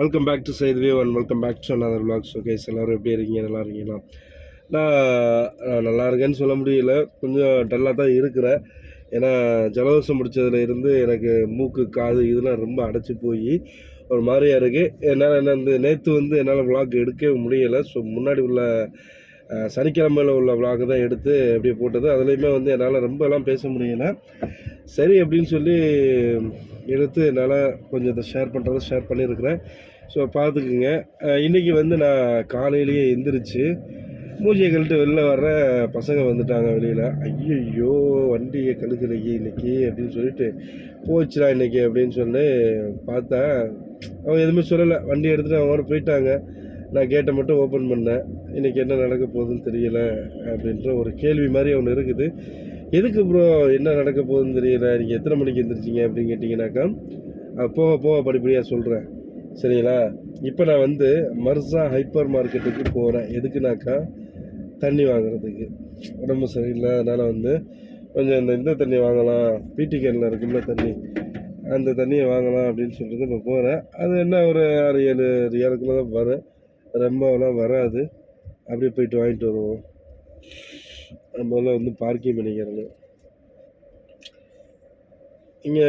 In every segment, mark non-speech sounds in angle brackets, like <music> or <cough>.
Welcome back to சைத்வே and welcome back to another vlogs okay எல்லோரும் எப்படி இருக்கீங்க? நல்லா இருக்கீங்களா? நான் நல்லா இருக்கேன்னு சொல்ல முடியல. கொஞ்சம் டல்லாக தான் இருக்கிறேன். ஏன்னா ஜலதோஷம் முடிச்சதுல இருந்து எனக்கு மூக்கு காது இதெல்லாம் ரொம்ப அடைச்சி போய் ஒரு மாதிரியாக இருக்குது என்னால் என்ன இந்த நேற்று வந்து என்னால் விளாக் எடுக்கவே முடியலை. ஸோ முன்னாடி உள்ள சனிக்கிழமையில் உள்ள vlog தான் எடுத்து அப்படியே போட்டது. அதுலேயுமே வந்து என்னால் ரொம்பலாம் பேச முடியலை. சரி அப்படின்னு சொல்லி எடுத்து என்னால் கொஞ்சம் இதை ஷேர் பண்ணுறதை ஷேர் பண்ணியிருக்கிறேன். ஸோ பார்த்துக்குங்க. இன்றைக்கி இன்னைக்கு வந்து நான் காலையிலேயே எந்திரிச்சு மூஞ்சியை கழுட்டு வெளில வர்ற பசங்க வந்துட்டாங்க வெளியில். ஐயோ வண்டியை கழுக்கலையே இன்னைக்கு அப்படின்னு சொல்லிட்டு போச்சுடா இன்னைக்கு அப்படின்னு சொல்லி பார்த்தா அவங்க எதுவுமே சொல்லலை. வண்டி எடுத்துகிட்டு அவங்க போயிட்டாங்க. நான் கேட்டை மட்டும் ஓப்பன் பண்ணேன். இன்றைக்கி என்ன நடக்க போகுதுன்னு தெரியல அப்படின்ற ஒரு கேள்வி மாதிரி ஒன்று இருக்குது. எதுக்கு ப்ரோ என்ன நடக்க போகுதுன்னு தெரியல? நீங்கள் எத்தனை மணிக்கு எந்திரிச்சிங்க அப்படின்னு கேட்டிங்கனாக்கா போக போக படிப்படியாக சொல்கிறேன் சரிங்களா? இப்போ நான் வந்து மர்சா ஹைப்பர் மார்க்கெட்டுக்கு போகிறேன் எதுக்குனாக்கா தண்ணி வாங்குறதுக்கு. உடம்பு சரியில்லை அதனால் வந்து கொஞ்சம் இந்த இந்த தண்ணி வாங்கலாம் பிடி கேனில் இருக்குல்ல தண்ணி அந்த தண்ணியை வாங்கலாம் அப்படின்னு சொல்லிட்டு இப்போ போகிறேன் அது என்ன ஒரு ஆறு ஏழு ரியாலுக்குள்ள தான் வரும். ரொம்பலாம் வராது. அப்படியே போயிட்டு வாங்கிட்டு வருவோம். முதல்ல வந்து பார்க்கிங் பண்ணிக்கிறேங்க இங்கே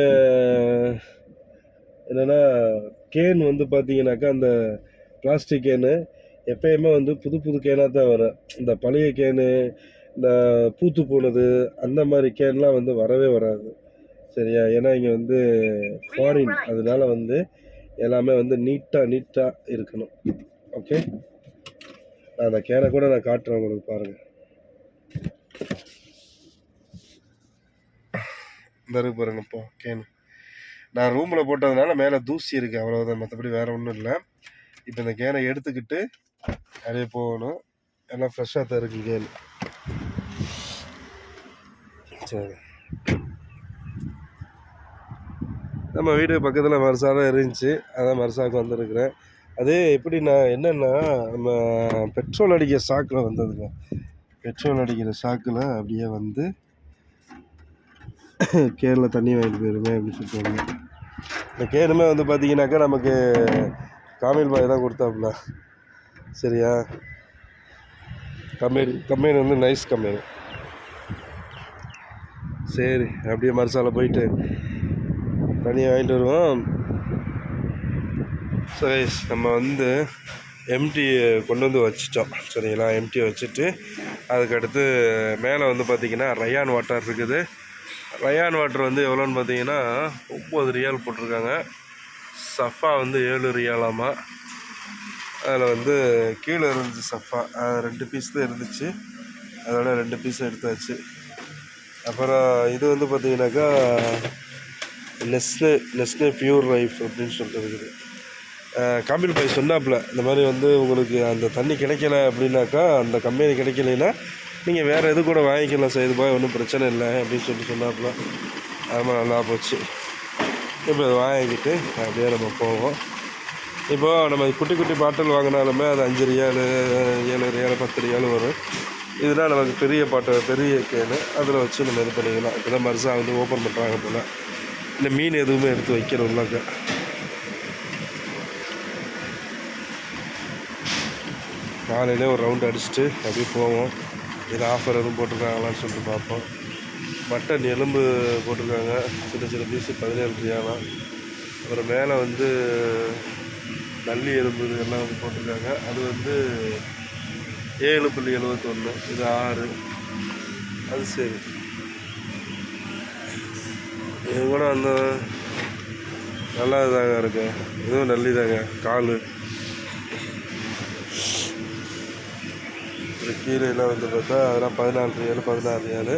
என்னென்னா கேன் வந்து பார்த்தீங்கன்னாக்கா அந்த பிளாஸ்டிக் கேனு எப்பயுமே வந்து புது புது கேனாக தான் வரும். இந்த பழைய கேனு இந்த பூத்து போனது அந்த மாதிரி கேன்லாம் வந்து வரவே வராது. சரியா? ஏன்னா இங்கே வந்து ஃபாரின் அதனால வந்து எல்லாமே வந்து நீட்டாக நீட்டாக இருக்கணும். ஓகே நான் அந்த கேனை கூட நான் காட்டுறேன் உங்களுக்கு பாருங்கள் இந்த பாருங்கப்பா கேனு. நான் ரூமில் போட்டதுனால மேலே தூசி இருக்குது அவ்வளோதான் மற்றபடி வேறு ஒன்றும் இல்லை. இப்போ இந்த கேனை எடுத்துக்கிட்டு அப்படியே போகணும். எல்லாம் ஃப்ரெஷ்ஷாக தான் இருக்குது கேன் சரி. நம்ம வீடு பக்கத்தில் மரசா தான் இருந்துச்சு. அதான் மருசாவுக்கு வந்திருக்கிறேன். அது எப்படி நான் என்னென்னா நம்ம பெட்ரோல் அடிக்கிற சாக்கில் வந்ததுங்க. பெட்ரோல் அடிக்கிற சாக்கில் அப்படியே வந்து கேரளா தண்ணி வாங்கிட்டு போயிருமே அப்படின்னு சொல்லிட்டு இந்த கேனுமே வந்து பார்த்தீங்கன்னாக்கா நமக்கு காமில் பாய் தான் கொடுத்தாப்புல. சரியா? கம்பெனி கம்பெனி வந்து நைஸ் கம்பெனி. சரி அப்படியே மறுசால போயிட்டு தனியாக வாங்கிட்டு வருவோம். சரி நம்ம வந்து எம்டி கொண்டு வந்து வச்சிட்டோம். சரிங்களா? எம்டியை வச்சுட்டு அதுக்கடுத்து மேலே வந்து பார்த்திங்கன்னா ரயான் வாட்டர் இருக்குது. ரயான் வாட்டர் வந்து எவ்வளோன்னு பார்த்தீங்கன்னா ஒம்பது ரியால் போட்டிருக்காங்க. சஃபா வந்து ஏழு ரியாலாமா அதில் வந்து கீழே இருந்துச்சு சஃபா. அது ரெண்டு பீஸ் தான் இருந்துச்சு. அதோட ரெண்டு பீஸ் எடுத்தாச்சு. அப்புறம் இது வந்து பார்த்தீங்கன்னாக்கா நெஸ்லே நெஸ்லே பியூர் லைஃப் அப்படின்னு சொல்லிட்டு இருக்குது காமில் பாய் சொன்னாப்புல இந்த மாதிரி வந்து உங்களுக்கு அந்த தண்ணி கிடைக்கல அப்படின்னாக்கா அந்த கம்பெனி கிடைக்கலைன்னா நீங்கள் வேறு எது கூட வாங்கிக்கலாம் சார். இதுபோய் ஒன்றும் பிரச்சனை இல்லை அப்படின்னு சொல்லிட்டு சொன்னாப்புல. ஆமாம் நல்லா போச்சு. இப்போ அதை வாங்கிக்கிட்டு அப்படியே நம்ம போவோம். இப்போது நம்ம குட்டி குட்டி பாட்டில் வாங்கினாலுமே அது அஞ்சு ரியாலு ஏழு ரியாலு பத்து ரியாலு வரும். இதெல்லாம் நமக்கு பெரிய பாட்டு பெரிய கேனு. அதில் வச்சு நம்ம இது பண்ணிக்கலாம். இப்போ தான் மருசா வந்து ஓப்பன் பண்ணுறாங்க போல். இந்த மீன் எதுவுமே எடுத்து வைக்கணும் உள்ளாக்க காலையிலே ஒரு ரவுண்ட் அடிச்சுட்டு அப்படியே போவோம். இது ஆஃபர் எதுவும் போட்டிருக்காங்களான்னு சொல்லிட்டு பார்ப்போம். மட்டன் எலும்பு போட்டிருக்காங்க. சின்ன சின்ன பீஸு பதினேழு ரியாலாம் அப்புறம் மேலே வந்து நல்லி எலும்பு இதெல்லாம் வந்து போட்டிருக்காங்க. அது வந்து ஏழு புள்ளி எழுபத்தொன்று இது ஆறு. அது சரி. இது கூட அந்த நல்லா இதாங்க இருக்கு. இதுவும் நல்லிதாங்க கால். இருக்குது கீரையெல்லாம் வந்து பார்த்தா அதெல்லாம் பதினாலு ரியாலு பதினாறு ரியாலு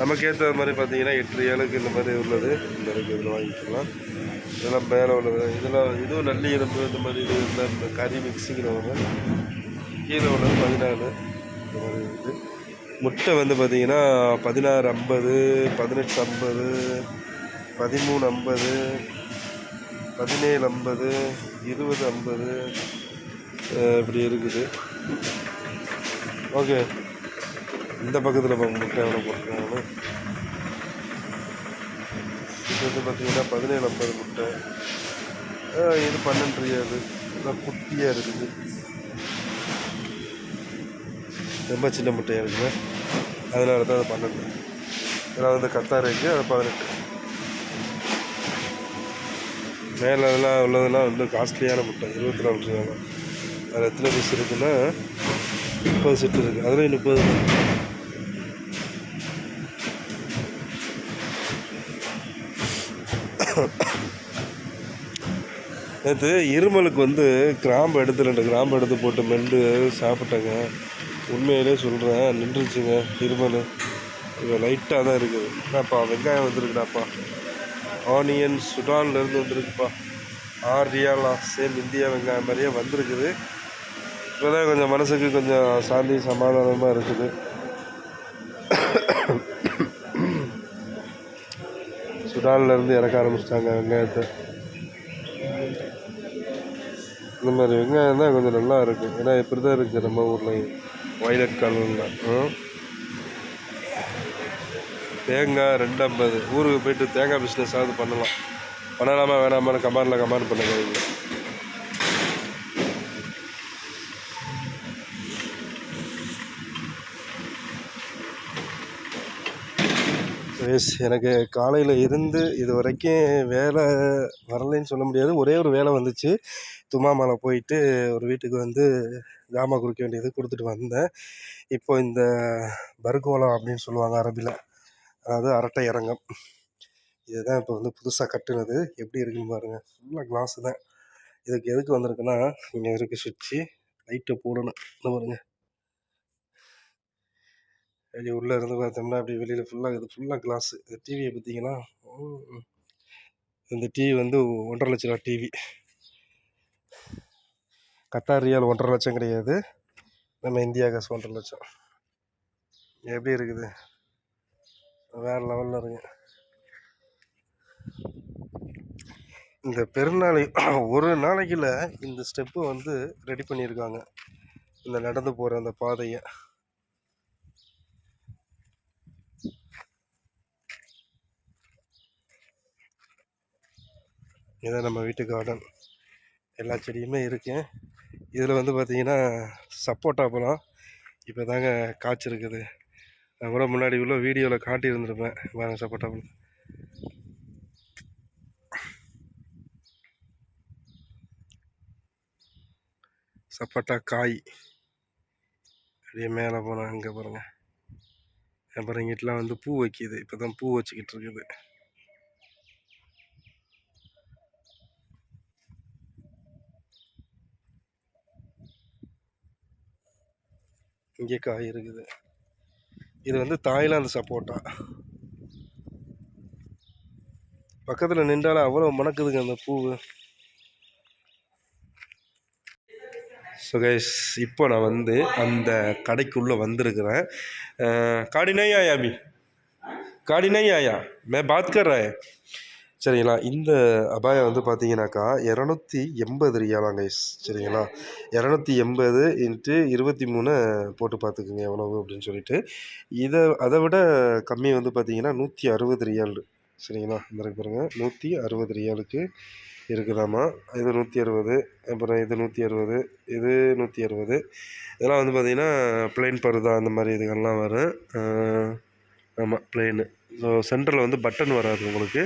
நமக்கு ஏற்ற மாதிரி பார்த்தீங்கன்னா எட்டு ரியாலுக்கு இந்த மாதிரி உள்ளது. இந்த அளவுக்கு இதில் வாங்கிக்கலாம் இதெல்லாம் மேலே உள்ளது. இதெல்லாம் இதுவும் நல்லி எலும்பு இந்த மாதிரி இது இருந்தால் இந்த கறி மிக்சிங்கில் கீழே உள்ளது பதினாலு. இந்த மாதிரி இருக்குது முட்டை வந்து பார்த்தீங்கன்னா பதினாறு ஐம்பது பதினெட்டு ஐம்பது பதிமூணு ஐம்பது பதினேழு ஐம்பது இருபது ஐம்பது இப்படி இருக்குது. ஓகே. இந்த பக்கத்தில் பாருங்க முட்டை எவ்வளோ போட்டுருக்காங்க இது வந்து பார்த்தீங்கன்னா பதினேழு ஐம்பது முட்டை. இது பன்னெண்டு ஏழு நல்லா குட்டியாக இருக்குது. ரொம்ப சின்ன முட்டையாக இருக்குது அதனால தான் அது பன்னெண்டு. இதெல்லாம் வந்து கத்தாரைக்கு அது பதினெட்டு. மேலே அதெல்லாம் உள்ளதெல்லாம் வந்து காஸ்ட்லியான முட்டை இருபத்தி நாலு ரூபா அதில் எத்தனை பீஸ் இருக்குன்னா முப்பது செட்டு இருக்குது அதுலேயும் முப்பது நேற்று இருமலுக்கு வந்து கிராம்பு எடுத்து ரெண்டு கிராம்பு எடுத்து போட்டு மெண்டு சாப்பிட்டேங்க. உண்மையிலே சொல்கிறேன் நின்றுச்சுங்க இருமல். இப்போ லைட்டாக தான் இருக்குது. என்னப்பா வெங்காயம் வந்துருக்குடாப்பா. ஆனியன் சுடான்லேருந்து வந்துருக்குப்பா. ஆறு சேம் இந்தியா வெங்காயம் மாதிரியே வந்திருக்குது. இப்போதான் கொஞ்சம் மனசுக்கு கொஞ்சம் சாந்தி சமாதானமாக இருக்குது. சுடான்லேருந்து இறக்க ஆரம்பிச்சிட்டாங்க வெங்காயத்தை. இந்த மாதிரி வெங்காயம் தான் கொஞ்சம் நல்லா இருக்குது ஏன்னா இப்படி தான் இருக்குது நம்ம ஊரில். வயலட் கலரில் தேங்காய் ரெண்டு ஐம்பது ஊருக்கு போயிட்டு தேங்காய் பிஸ்னஸ் ஆகுது பண்ணலாம். பண்ணலாமா வேணாமான்னு கமாண்டில் கமாண்ட் பண்ணுங்க எஸ் எனக்கு காலையில் இருந்து இது வரைக்கும் வேலை வரலைன்னு சொல்ல முடியாது. ஒரே ஒரு வேலை வந்துச்சு. துமாமலை போயிட்டு ஒரு வீட்டுக்கு வந்து ஜாமா குடிக்க வேண்டியது கொடுத்துட்டு வந்தேன். இப்போ இந்த பர்கோலா அப்படின்னு சொல்லுவாங்க அரபியில் அதாவது அரட்டை இறங்கம் இதுதான் இப்போ வந்து புதுசாக கட்டுனது. எப்படி இருக்குன்னு பாருங்கள் ஃபுல்லாக கிளாஸு தான். இதுக்கு எதுக்கு வந்திருக்குன்னா இங்கே இருக்க சுவிட்சு லைட்டை போடணும். இந்த பாருங்க உள்ளே இருந்து பார்த்தோம்னா அப்படி வெளியில் ஃபுல்லாக இது ஃபுல்லாக கிளாஸு இந்த டிவியை பார்த்தீங்கன்னா இந்த டிவி வந்து ஒன்றரை லட்ச ரூபா டிவி கத்தார் ரியால் ஒன்றரை லட்சம் கிடையாது. நம்ம இந்தியா காசு ஒன்றரை லட்சம். எப்படி இருக்குது? வேறு லெவலில் இருங்க இந்த பெருநாளை <clears throat> ஒரு நாளைக்குள்ள இந்த ஸ்டெப்பு வந்து ரெடி பண்ணியிருக்காங்க. இந்த நடந்து போகிற அந்த பாதையை. இதுதான் நம்ம வீட்டு கார்டன் எல்லா செடியுமே இருக்கு. இதில் வந்து பார்த்திங்கன்னா சப்போட்டா பழம் இப்போ தாங்க காய்ச்சிருக்குது. நான் கூட முன்னாடி உள்ள வீடியோவில் காட்டியிருந்துருப்பேன். பாருங்க சப்போட்டா பழம். சப்போட்டா காய். அப்படியே மேலே போனால் அங்கே பாருங்கள் அப்புறம் இங்கிட்டலாம் வந்து பூ வைக்கிது. இப்போ தான் பூ வச்சுக்கிட்டு இருக்குது. இங்கே காய் இருக்குது. இது வந்து தாய்லாந்து சப்போட்டா. பக்கத்தில் நின்றாலும் அவ்வளோ மணக்குதுங்க அந்த பூவு. சுகேஷ் இப்போ நான் வந்து அந்த கடைக்குள்ளே வந்திருக்கிறேன். காடினாய் ஆயாமி காடினாய் ஆயா மே பாத் கர் சரிங்களா? இந்த அபாயம் வந்து பார்த்தீங்கன்னாக்கா இரநூத்தி எண்பது ரியாலாம் கைஸ் சரிங்களா? இரநூத்தி எண்பது இன்ட்டு இருபத்தி மூணு போட்டு பார்த்துக்குங்க எவ்வளவு அப்படின்னு சொல்லிட்டு. இதை அதை விட கம்மி வந்து பார்த்தீங்கன்னா நூற்றி அறுபது ரியால். சரிங்களா? இந்த பாருங்கள் பாருங்க. நூற்றி அறுபது ரியாலுக்கு இருக்குதாம்மா. இது நூற்றி அறுபது அப்புறம் இது நூற்றி அறுபது இது நூற்றி அறுபது. இதெல்லாம் வந்து பார்த்திங்கன்னா ப்ளைன் பருதா அந்த மாதிரி இதுகள்லாம் வரும். ஆமாம் பிளெயின் ஸோ சென்டரில் வந்து பட்டன் வராது உங்களுக்கு.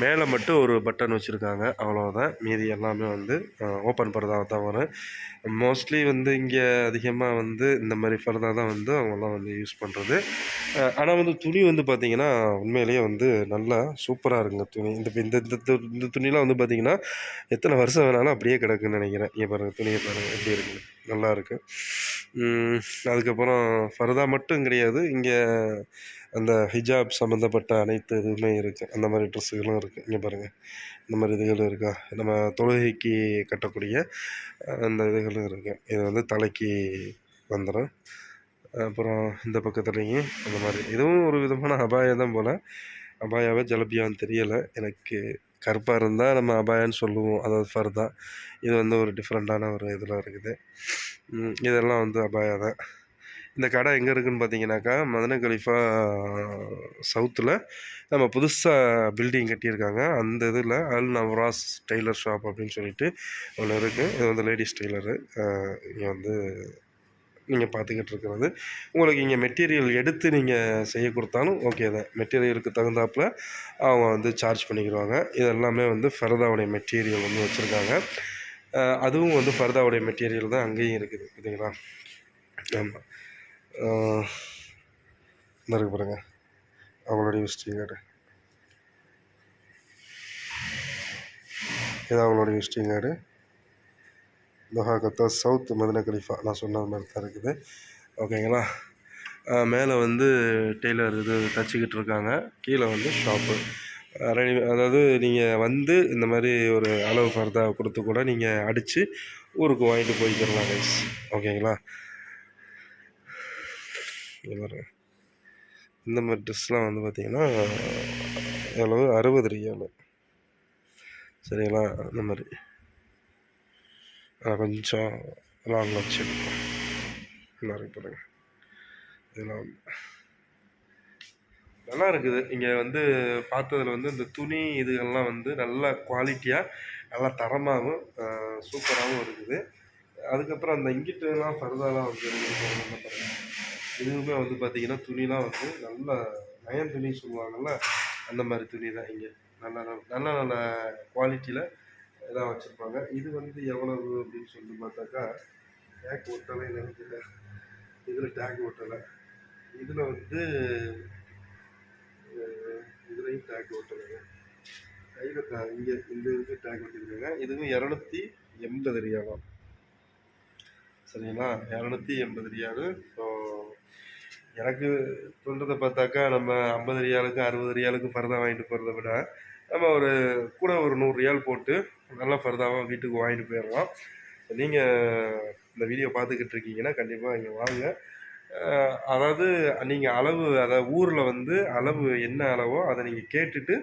மேலே மட்டும் ஒரு பட்டன் வச்சுருக்காங்க. அவ்வளோதான் மீதி எல்லாமே வந்து ஓப்பன் பருதாக தான் வரும். மோஸ்ட்லி வந்து இங்கே அதிகமாக வந்து இந்த மாதிரி பருதா தான் வந்து அவங்கெல்லாம் வந்து யூஸ் பண்ணுறது ஆனால் வந்து துணி வந்து பார்த்திங்கன்னா உண்மையிலேயே வந்து நல்லா சூப்பராக இருக்குங்க துணி. இந்த இந்த இந்த து- இந்த துணிலாம் வந்து பார்த்திங்கன்னா எத்தனை வருஷம் வேணாலும் அப்படியே கிடக்குன்னு நினைக்கிறேன். இங்கே பாருங்கள் துணியை பாருங்கள் எப்படி இருக்குன்னு. நல்லாயிருக்கு அதுக்கப்புறம் ஃபர்தா மட்டும் கிடையாது. இங்கே அந்த ஹிஜாப் சம்மந்தப்பட்ட அனைத்து இதுவுமே இருக்குது அந்த மாதிரி ட்ரெஸ்ஸுகளும் இருக்குது இங்கே பாருங்கள் இந்த மாதிரி இதுகளும் இருக்கா? நம்ம தொழுகைக்கு கட்டக்கூடிய அந்த இதுகளும் இருக்குது இது வந்து தலைக்கு வந்துடும் அப்புறம் இந்த பக்கத்துலேயும் அந்த மாதிரி. இதுவும் ஒரு விதமான அபாயம் தான் போல். அபாயாவே ஜலபியான்னு தெரியலை. எனக்கு கருப்பாக இருந்தால் நம்ம அபாயான்னு சொல்லுவோம். அதாவது ஃபர்தா இது வந்து ஒரு டிஃப்ரெண்ட்டான ஒரு இதில் இருக்குது. இதெல்லாம் வந்து அபாயா தான். இந்த கடை எங்கே இருக்குதுன்னு பார்த்தீங்கன்னாக்கா மதன கலிஃபா சவுத்தில் நம்ம புதுசாக பில்டிங் கட்டியிருக்காங்க. அந்த இதில் அல் நவராஸ் டெய்லர் ஷாப் அப்படின்னு சொல்லிட்டு ஒன்று இருக்குது இது வந்து லேடிஸ் டெய்லரு. இங்கே வந்து நீங்கள் பார்த்துக்கிட்டு இருக்கிறது உங்களுக்கு இங்கே மெட்டீரியல் எடுத்து நீங்கள் செய்ய கொடுத்தாலும் ஓகே தான். மெட்டீரியலுக்கு தகுந்தாப்புல அவங்க வந்து சார்ஜ் பண்ணிக்கிடுவாங்க இதெல்லாமே வந்து ஃபர்தாவுடைய மெட்டீரியல் வந்து வச்சுருக்காங்க. அதுவும் வந்து ஃபர்தாவுடைய மெட்டீரியல் தான் அங்கேயும் இருக்குது. பார்த்தீங்களா ஆமாம் இருக்கு பாருங்க. அவங்களுடைய விசிட்டிங் கார்டு இது அவங்களுடைய visiting card Doha Qatar south Madinat Khalifa. நான் சொன்ன மாதிரி தான் இருக்குது. ஓகேங்களா மேலே வந்து டெய்லர் இது தச்சுக்கிட்டு இருக்காங்க. கீழே வந்து ஷாப்பு ரெடி அதாவது நீங்கள் வந்து இந்த மாதிரி ஒரு அளவு ஃபர்தா கொடுத்து கூட நீங்கள் அடித்து ஊருக்கு வாங்கிட்டு போய்க்கிடலாம் கைஸ் ஓகேங்களா இந்த மாதிரி ட்ரெஸ்லாம் வந்து பார்த்திங்கன்னா எவ்வளவு? அறுபது ரியாலு. சரிங்களா? இந்த மாதிரி. அதை கொஞ்சம் லாங் வச்சு எடுப்போம். நல்லா பாருங்க இதெல்லாம் வந்து நல்லா இருக்குது. இங்கே வந்து பார்த்ததுல வந்து இந்த துணி இதுகள்லாம் வந்து நல்ல குவாலிட்டியாக நல்லா தரமாகவும் சூப்பராகவும் இருக்குது. அதுக்கப்புறம் அந்த இங்கிட்டுலாம் ஃபர்தாலாம் வந்து இதுவுமே வந்து பார்த்திங்கன்னா துணிலாம் வந்து நல்ல நயன் துணி சொல்லுவாங்கல்ல அந்த மாதிரி துணி தான் இங்கே. நல்ல நல்ல நல்ல நல்ல குவாலிட்டியில் இதெல்லாம் வச்சுருப்பாங்க. இது வந்து எவ்வளவு அப்படின்னு சொல்லிட்டு பார்த்தாக்கா டேக் ஒட்டலை நினைக்கல. இதில் டேக் ஒட்டலை இதில் வந்து இதுலேயும் டேக் ஒட்டலைங்க கையில் இங்கே இந்த இதுக்கு டேக் ஒட்டிருக்காங்க இதுவும் இரநூத்தி எண்பது ரியாலும். சரிங்களா? இரநூத்தி எண்பது ரியாலு. ஸோ எனக்கு தோன்றதை பார்த்தாக்கா நம்ம ஐம்பது ரியாலுக்கு அறுபது ரியாலுக்கு பரதம் வாங்கிட்டு போகிறத விட நம்ம ஒரு கூட ஒரு நூறு ரியால் போட்டு நல்லா ஃபர்தாவாக வீட்டுக்கு வாங்கிட்டு போயிடலாம். நீங்கள் இந்த வீடியோ பார்த்துக்கிட்டு இருக்கீங்கன்னா கண்டிப்பாக இங்கே வாங்க. அதாவது நீங்கள் அளவு அதாவது ஊரில் வந்து அளவு என்ன அளவோ அதை நீங்கள் கேட்டுட்டு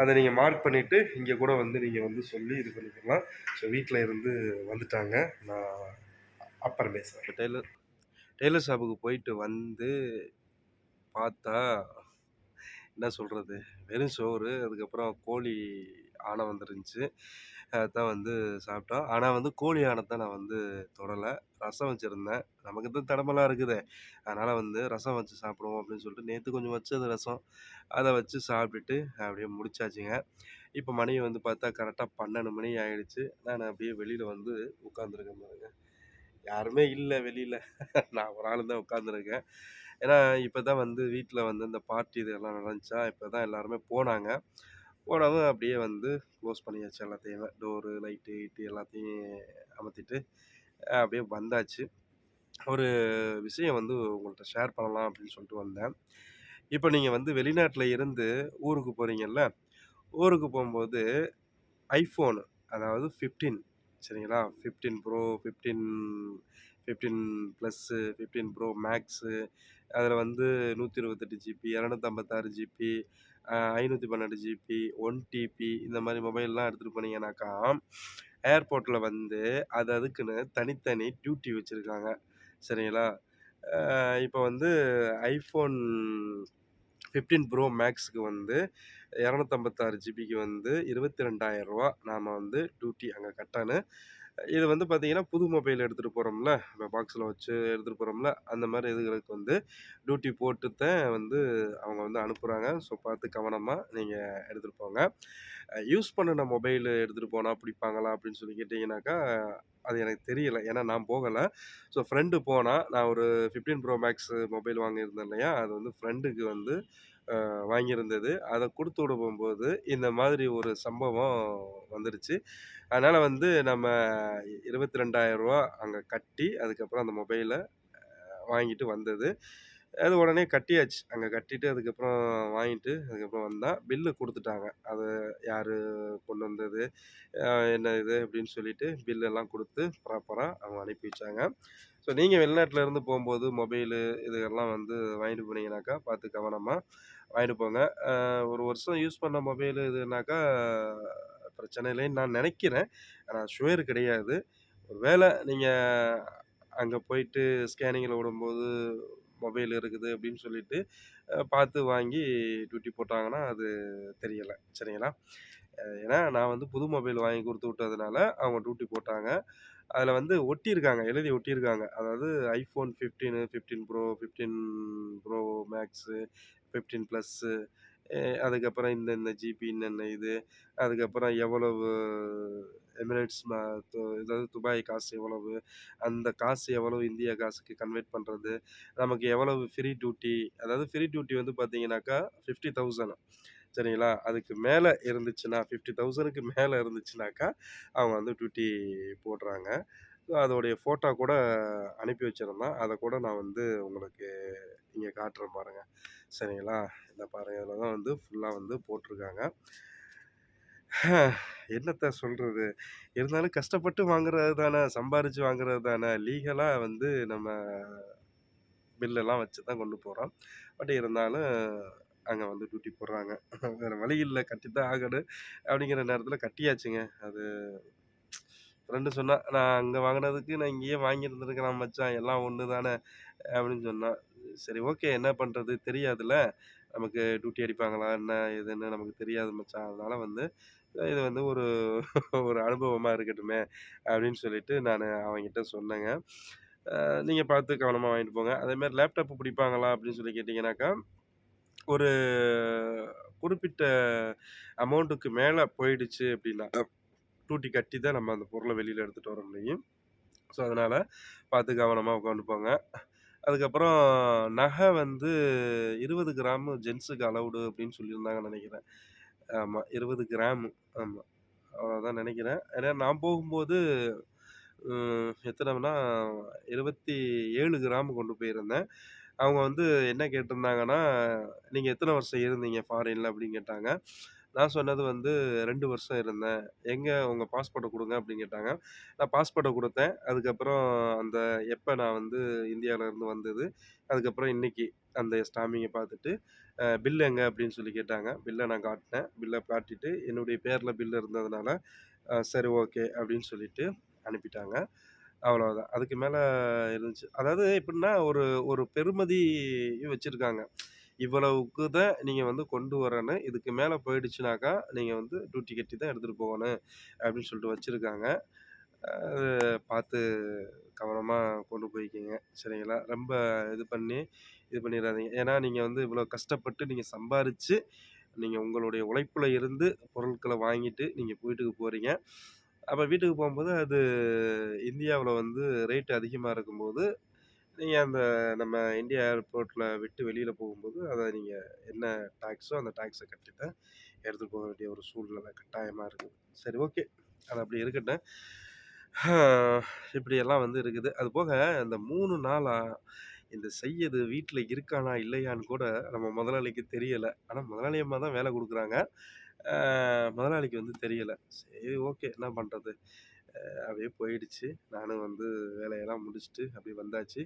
அதை நீங்கள் மார்க் பண்ணிவிட்டு இங்கே கூட வந்து நீங்கள் வந்து சொல்லி இது பண்ணிக்கலாம். ஸோ வீட்டில் இருந்து வந்துட்டாங்க. நான் அப்புறம் பேசுகிறேன் டெய்லர் டெய்லர் ஷாப்புக்கு போயிட்டு வந்து பார்த்தா என்ன சொல்கிறது வெறும் சோறு அதுக்கப்புறம் கோழி ஆணை வந்துருந்துச்சு. அதான் வந்து சாப்பிட்டோம். ஆனால் வந்து கோழி ஆணத்தை நான் வந்து தொடலை. ரசம் வச்சுருந்தேன். நமக்கு தான் தடமெல்லாம் இருக்குது. அதனால் வந்து ரசம் வச்சு சாப்பிடுவோம் அப்படின்னு சொல்லிட்டு நேற்று கொஞ்சம் வச்சது ரசம். அதை வச்சு சாப்பிட்டுட்டு அப்படியே முடிச்சாச்சுங்க. இப்போ மணி வந்து பார்த்தா கரெக்டாக பன்னெண்டு மணி ஆகிடுச்சு நான் அப்படியே வெளியில் வந்து உட்காந்துருக்கேன் பாருங்க. யாருமே இல்லை வெளியில். நான் ஒரு ஆள் தான் உட்காந்துருக்கேன் ஏன்னா இப்போ தான் வந்து வீட்டில் வந்து இந்த பார்ட்டி இதெல்லாம் நடந்துச்சா? இப்போ தான் எல்லாருமே போனாங்க. உடனே அப்படியே வந்து க்ளோஸ் பண்ணியாச்சு எல்லாத்தையுமே. டோரு லைட்டு கீட்டு எல்லாத்தையும் அமர்த்திட்டு அப்படியே வந்தாச்சு. ஒரு விஷயம் வந்து உங்கள்கிட்ட ஷேர் பண்ணலாம் அப்படின்னு சொல்லிட்டு வந்தேன். இப்போ நீங்கள் வந்து வெளிநாட்டில் இருந்து ஊருக்கு போகிறீங்கல்ல ஊருக்கு போகும்போது ஐஃபோனு அதாவது ஃபிஃப்டீன் சரிங்களா? Fifteen pro fifteen fifteen plus fifteen pro max அதில் வந்து நூற்றி இருபத்தெட்டு ஜிபி இரநூத்தம்பத்தாறு ஜிபி ஐநூற்றி பன்னெண்டு ஜிபி ஒன் டிபி இந்த மாதிரி மொபைல்லாம் எடுத்துகிட்டு போனீங்கன்னாக்கா ஏர்போர்ட்டில் வந்து அது அதுக்குன்னு தனித்தனி டியூட்டி வச்சுருக்காங்க. சரிங்களா? இப்போ வந்து ஐஃபோன் ஃபிஃப்டீன் ப்ரோ மேக்ஸுக்கு வந்து இரநூத்தம்பத்தாறு ஜிபிக்கு வந்து இருபத்தி ரெண்டாயிரரூவா நாம் வந்து டியூட்டி அங்கே கட்டணும். இது வந்து பார்த்தீங்கன்னா புது மொபைல் எடுத்துகிட்டு போகிறோம்ல இப்போ பாக்ஸில் வச்சு எடுத்துகிட்டு போகிறோம்ல அந்த மாதிரி இதுகளுக்கு வந்து டியூட்டி போட்டு தான் வந்து அவங்க வந்து அனுப்புகிறாங்க ஸோ பார்த்து கவனமாக நீங்கள் எடுத்துகிட்டு போங்க. யூஸ் பண்ணின மொபைல் எடுத்துகிட்டு போனால் பிடிப்பாங்களா அப்படின்னு சொல்லி கேட்டிங்கனாக்கா அது எனக்கு தெரியல. ஏன்னா நான் போகலை. ஸோ ஃப்ரெண்டு போனால் நான் ஒரு ஃபிஃப்டீன் ப்ரோ மேக்ஸ் மொபைல் வாங்கியிருந்தேன் இல்லையா? அது வந்து ஃப்ரெண்டுக்கு வந்து வாங்கியிருந்தது. அதை கொடுத்து விட போகும்போது இந்த மாதிரி ஒரு சம்பவம் வந்துடுச்சு அதனால் வந்து நம்ம இருபத்தி ரெண்டாயிரரூவா அங்கே கட்டி அதுக்கப்புறம் அந்த மொபைலை வாங்கிட்டு வந்தது. அது உடனே கட்டியாச்சு. அங்கே கட்டிட்டு அதுக்கப்புறம் வாங்கிட்டு அதுக்கப்புறம் வந்தால் பில்லு கொடுத்துட்டாங்க. அது யார் கொண்டு வந்தது என்ன இது அப்படின்னு சொல்லிட்டு பில்லெல்லாம் கொடுத்து ப்ராப்பராக அவங்க அனுப்பி வச்சாங்க. ஸோ நீங்கள் வெளிநாட்டில் இருந்து போகும்போது மொபைலு இதுகெல்லாம் வந்து வாங்கிட்டு போனீங்கனாக்கா பார்த்து கவனமாக வாங்கிட்டு போங்க. ஒரு வருஷம் யூஸ் பண்ண மொபைலு இதுனாக்கா பிரச்சனை இல்லைன்னு நான் நினைக்கிறேன். ஆனால் ஷுவர் கிடையாது. ஒரு வேளை நீங்கள் அங்கே போயிட்டு ஸ்கேனிங்கில் விடும்போது மொபைல் இருக்குது அப்படின்னு சொல்லிட்டு, பார்த்து வாங்கி டியூட்டி போட்டாங்கன்னா, அது தெரியலை. சரிங்களா? ஏன்னா நான் வந்து புது மொபைல் வாங்கி கொடுத்து விட்டதுனால, அவங்க டியூட்டி போட்டாங்க. அதில் வந்து ஒட்டியிருக்காங்க. எழுதி ஒட்டியிருக்காங்க. அதாவது iPhone fifteen fifteen pro fifteen pro max fifteen plus அதுக்கப்புறம் இந்த இந்த ஜிபி, இன்னென்ன இது, அதுக்கப்புறம் எவ்வளவு எமிரேட்ஸ் ம அதாவது துபாய் காசு எவ்வளவு, அந்த காசு எவ்வளவு இந்தியா காசுக்கு கன்வெர்ட் பண்ணுறது நமக்கு எவ்வளவு ஃப்ரீ டியூட்டி, அதாவது ஃப்ரீ டியூட்டி வந்து பார்த்தீங்கன்னாக்கா 50,000 சரிங்களா? அதுக்கு மேலே இருந்துச்சுன்னா ஃபிஃப்டி தௌசண்ட்க்கு மேலே இருந்துச்சுனாக்கா, அவங்க வந்து டியூட்டி போடுறாங்க. அதோடைய ஃபோட்டோ கூட அனுப்பி வச்சுருந்தேன் அதை கூட நான் வந்து உங்களுக்கு இங்கே காட்டுறேன் பாருங்க. சரிங்களா? இந்த பாருங்க. இதில் தான் வந்து ஃபுல்லாக வந்து போட்டிருக்காங்க. <sighs> என்னத்த சொல்கிறது இருந்தாலும் கஷ்டப்பட்டு வாங்குறது தானே, சம்பாரித்து வாங்குறது தானே. லீகலாக வந்து நம்ம பில்லெல்லாம் வச்சு தான் கொண்டு போகிறோம் பட் இருந்தாலும் அங்கே வந்து டியூட்டி போடுறாங்க. வேறு வழி இல்லை கட்டி தான் ஆகணும். அப்படிங்கிற நேரத்தில் கட்டியாச்சுங்க. அது ஃப்ரெண்டு சொன்னால் "நான் அங்கே வாங்கினதுக்கு நான் இங்கேயே வாங்கியிருந்துருக்கிறான் மச்சான். எல்லாம் ஒன்று தானே" அப்படின்னு சொன்னான். சரி ஓகே. என்ன பண்ணுறது தெரியாதுல்ல. நமக்கு டியூட்டி அடிப்பாங்களா? என்ன ஏதுன்னு நமக்கு தெரியாது மச்சான். அதனால் வந்து இது வந்து ஒரு ஒரு அனுபவமாக இருக்கட்டுமே அப்படின்னு சொல்லிட்டு நான் அவங்ககிட்ட சொன்னேங்க. நீங்கள் பார்த்து கவனமாக வாங்கிட்டு போங்க. அதேமாதிரி லேப்டாப் பிடிப்பாங்களா? அப்படின்னு சொல்லி கேட்டிங்கனாக்கா ஒரு குறிப்பிட்ட அமௌண்ட்டுக்கு மேல போயிடுச்சு அப்படின்னா, டியூட்டி கட்டி தான் நம்ம அந்த பொருள வெளியில எடுத்துட்டு வர முடியும். ஸோ, அதனால பார்த்து கவனமா கொண்டு போங்க. அதுக்கப்புறம் நகை வந்து 20 கிராம் ஜென்ஸுக்கு அலவுடு அப்படின்னு சொல்லியிருந்தாங்கன்னு நெனைக்கிறேன். ஆமா. 20 கிராம். ஆமா. அவ்வளோதான் நெனைக்கிறேன். ஏன்னா நான் போகும்போது ம் எத்தனம்னா 27 கிராம் கொண்டு போயிருந்தேன். அவங்க வந்து என்ன கேட்டிருந்தாங்கன்னா, "நீங்க எத்தன வருஷம் இருந்தீங்க ஃபாரின்ல?" அப்படின்னு கேட்டாங்க. நான் சொன்னது வந்து 2 வருஷம் இருந்தேன். "எங்க உங்க பாஸ்போர்ட்ட குடுங்க" அப்படின்னு கேட்டாங்க. நான் பாஸ்போர்ட்ட குடுத்தேன். அதுக்கப்புறம் அந்த எப்ப நான் வந்து இந்தியால இருந்து வந்தது, அதுக்கப்புறம் இன்னைக்கு அந்த ஸ்டாம்பிங்க பார்த்துட்டு, அ "பில் எங்க?" அப்படின்னு சொல்லி கேட்டாங்க. பில்ல நான் காட்டினேன். பில்ல காட்டிட்டு என்னுடைய பேர்ல பில் இருந்ததுனால, அ சரி ஓகே அப்படின்னு சொல்லிட்டு அனுப்பிட்டாங்க. அவ்வளோதான். அதுக்கு மேல இருந்துச்சு. அதாவது எப்படின்னா, ஒரு ஒரு பெறுமதி வச்சிருக்காங்க. இவ்வளவுக்கு தான் நீங்க வந்து கொண்டு வரணும். இதுக்கு மேல போயிடுச்சுனாக்கா, நீங்க வந்து டூட்டி கட்டி தான் எடுத்துட்டு போகணும். அப்படின்னு சொல்லிட்டு வச்சிருக்காங்க. அது பார்த்து கவனமா கொண்டு போய்க்கங்க. சரிங்களா? ரொம்ப இது பண்ணி இது பண்ணிறாதீங்க. ஏன்னா நீங்க வந்து இவ்வளோ கஷ்டப்பட்டு நீங்க சம்பாரிச்சு, நீங்க உங்களுடைய உழைப்புல இருந்து பொருட்கள வாங்கிட்டு நீங்க வீட்டுக்கு போறீங்க. அப்போ வீட்டுக்கு போகும்போது அது இந்தியாவில் வந்து ரேட் அதிகமாக இருக்கும்போது, நீங்கள் அந்த நம்ம இந்தியா ஏர்போர்ட்டில் விட்டு வெளியில் போகும்போது, அதை நீங்கள் என்ன டாக்ஸோ அந்த டேக்ஸை கட்டி தான் போக வேண்டிய ஒரு சூழ்நிலை கட்டாயமாக இருக்குது. சரி ஓகே. அது அப்படி இருக்கட்டும். இப்படியெல்லாம் வந்து இருக்குது. அது போக இந்த மூணு நாளாக இந்த செய்யது வீட்டில் இருக்கானா? இல்லையான்னு கூட நம்ம முதலாளிக்கு தெரியலை ஆனால் முதலாளி அம்மா தான் வேலை கொடுக்குறாங்க முதலாளிக்கு வந்து தெரியலை சரி ஓகே. என்ன பண்ணுறது அப்படியே போயிடுச்சு. நானும் வந்து வேலையெல்லாம் முடிச்சுட்டு அப்படியே வந்தாச்சு.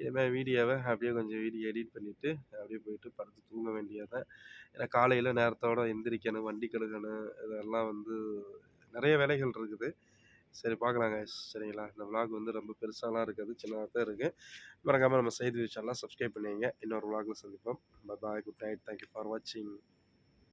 இனிமேல் வீடியோவை அப்படியே கொஞ்சம் வீடியோ எடிட் பண்ணிவிட்டு அப்படியே போயிட்டு படுத்து தூங்க வேண்டியதான் ஏன்னா காலையில் நேரத்தோட எந்திரிக்கணும், வண்டி கழுகணும், இதெல்லாம் வந்து நிறைய வேலைகள் இருக்குது. சரி பார்க்கலாங்க சரிங்களா? இந்த விளாக் வந்து ரொம்ப பெருசாலாம் இருக்காது. சின்னதாக தான் இருக்குது மறக்காமல் நம்ம செய்தி விஷயம்லாம் சப்ஸ்கிரைப் பண்ணிங்க இன்னொரு விளாக்ல சந்திப்போம். Bye. Good night. Thank you for வாட்சிங்.